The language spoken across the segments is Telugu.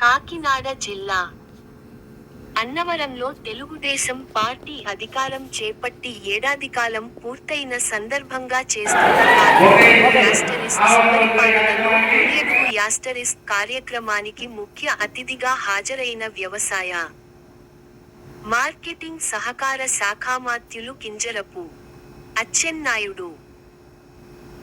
కాకినాడ జిల్లా. అన్నవరంలో తెలుగుదేశం పార్టీ అధికారం చేపట్టి ఏడాది కాలం పూర్తయిన సందర్భంగా చేస్తున్న యాస్టరిస్ట్ యాస్టరిస్ట్ కార్యక్రమానికి ముఖ్య అతిథిగా హాజరైన వ్యవసాయ మార్కెటింగ్ సహకార శాఖామాత్యులు కింజరపు అచ్చెన్నాయుడు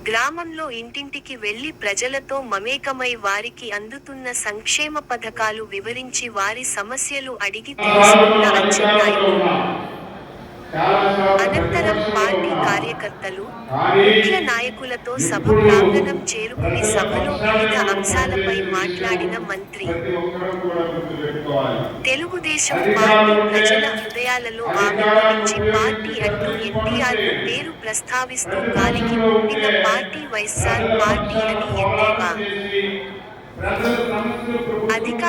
గ్రామంలో ఇంటింటికి వెళ్ళి ప్రజలతో మమేకమై వారికి అందుతున్న సంక్షేమ పథకాలు వివరించి వారి సమస్యలు అడిగి తెలుసుకున్న అచ్చెన్నాయుడు అనంతరం పార్టీ కార్యకర్తలు ముఖ్య నాయకులతో సభ ప్రాంగణం చేరుకుని సభలో వివిధ అంశాలపై మాట్లాడిన మంత్రి. తెలుగుదేశం పార్టీ ప్రజల హృదయాలలో ఆవిర్భవించి పార్టీ అంటూ ఎన్టీఆర్ పేరు ప్రస్తావిస్తూ గాలికి పుట్టిన పార్టీ వైఎస్ఆర్ పార్టీ అని ఎద్దేవా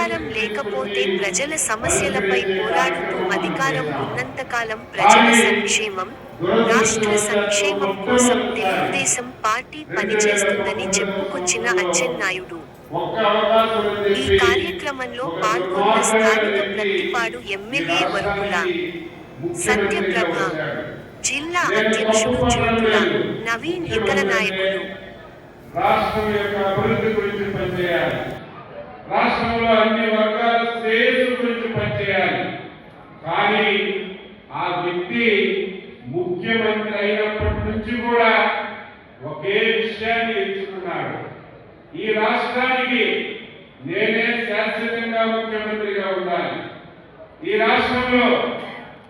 అధికారం లేకపోతే ప్రజల సమస్యలపై పోరాడుతూ అధికారం ఉన్నంతకాలం ప్రజల సంక్షేమం రాష్ట్ర సంక్షేమం కోసం తెలుగుదేశం పార్టీ పనిచేస్తుందని చెప్పుకొచ్చిన అచ్చెన్నాయుడు. ఈ కార్యక్రమంలో పాల్గొన్న స్థానిక ప్రతిపాడు ఎమ్మెల్యే వరుకుల సత్యప్రభ జిల్లా అధ్యక్షుడు జ్యోతుల నవీన్ ఇతర నాయకులు. రాష్ట్రం యొక్క అభివృద్ధి గురించి పనిచేయాలి. రాష్ట్రంలో అన్ని వర్గాల శ్రేయస్సు గురించి పనిచేయాలి. కానీ ఆ వ్యక్తి ముఖ్యమంత్రి అయినప్పటి నుంచి కూడా ఒకే విషయాన్ని ఎంచుకున్నాడు. ఈ రాష్ట్రానికి నేనే శాశ్వతంగా ముఖ్యమంత్రిగా ఉండాలి. ఈ రాష్ట్రంలో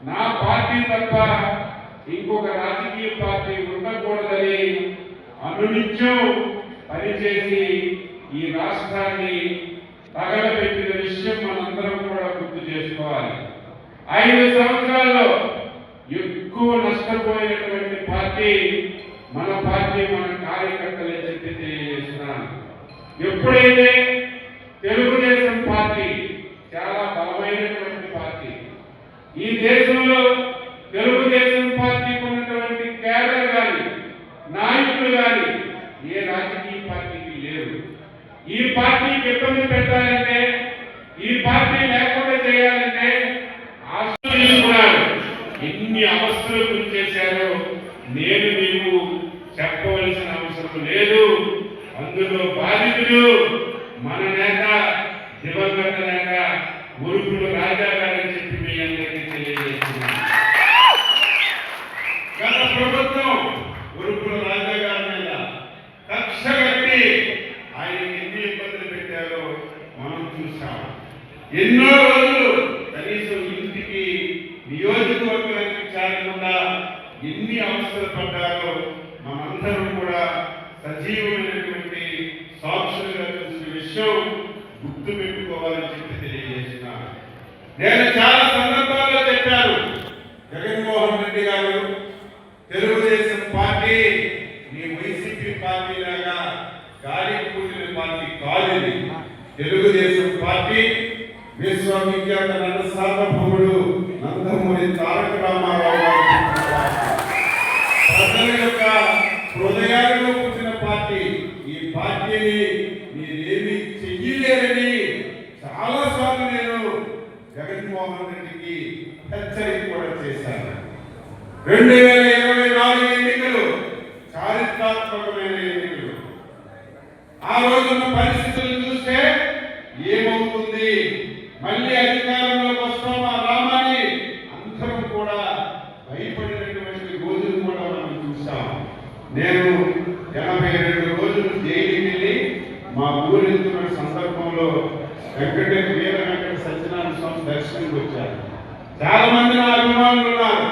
నా పార్టీ తప్ప ఇంకొక రాజకీయ పార్టీ ఉండకూడదని అనునిత్యం పనిచేసి ఈ రాష్ట్రాన్ని తగలబెట్టిన విషయం మనందరం కూడా గుర్తు చేసుకోవాలి. ఐదు సంవత్సరాల్లో ఎక్కువ నష్టపోయినటువంటి పార్టీ మన పార్టీ మన కార్యకర్తలే చెప్పి తెలియజేస్తున్నాను. ఎప్పుడైతే తెలుగుదేశం పార్టీ చాలా బలమైనటువంటి పార్టీ ఈ దేశంలో తెలుగుదేశం పార్టీకి ఉన్నటువంటి కేడర్ కానీ నాయకులు కానీ ఏ రాజకీయ పార్టీకి లేరు. ఈ పార్టీ ఇబ్బంది పెట్టాలంటే ఈ పార్టీ లేకుండా చేయాలంటే ఆస్తులు ఎన్ని అవస్థలు గురి చేశారో నేను మీకు చెప్పవలసిన అవసరం లేదు. అందులో బాధితులు మన నేత దివంగత చూసాం ఎన్నో రోజులు కనీసం ఇంటికి నియోజకవర్గానికి చేరకుండా ఎన్ని అవసరం పడ్డారో మనందరం కూడా సజీవమైనటువంటి సాక్షులుగా చూసిన విషయం గుర్తు పెట్టుకోవాలని చెప్పి తెలియజేసిన నేను చాలా సందర్భాల్లో చెప్పాను. జగన్మోహన్ రెడ్డి గారు తెలుగుదేశం పార్టీ మీ వైసీపీ పార్టీ లాగా గాలి పార్టీ కాదు తెలుగుదేశం పార్టీ విశ్వవిఖ్యాత నట సార్వభౌముడు నందమూరి తారక రామారావు పుట్టిన పార్టీ. ప్రజల యొక్క హృదయాల్లో పుట్టిన పార్టీ. ఈ పార్టీని మీరేమి చెయ్యలేరని చాలా సార్లు నేను జగన్మోహన్ రెడ్డికి హెచ్చరిక కూడా చేశాను. రెండు వేల ఇరవై నాలుగు ఎన్నికలు చారిత్రాత్మకమైన ఎన్నికలు. ఆ రోజున్న పరిస్థితులు మళ్ళీ అధికారంలోకి వస్తామా రామని. అందరం కూడా భయపడినటువంటి రోజులు కూడా మనం చూసాం నేను ఎనభై రెండు రోజులు జైలుకి వెళ్ళి మా ఊరెళ్తున్న సందర్భంలో వెంకట వీర వెంకట సత్యనారాయణ స్వామి దర్శనంకి వచ్చారు. చాలా మంది నా అభిమానులు ఉన్నారు.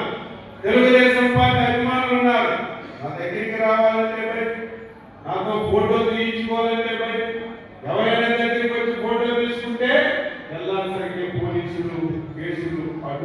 తెలుగుదేశం పార్టీ అభిమానులు ఉన్నారు. నా దగ్గరికి రావాలంటే నాతో ఫోటో తీయించుకోవాలంటే కేసులు అటు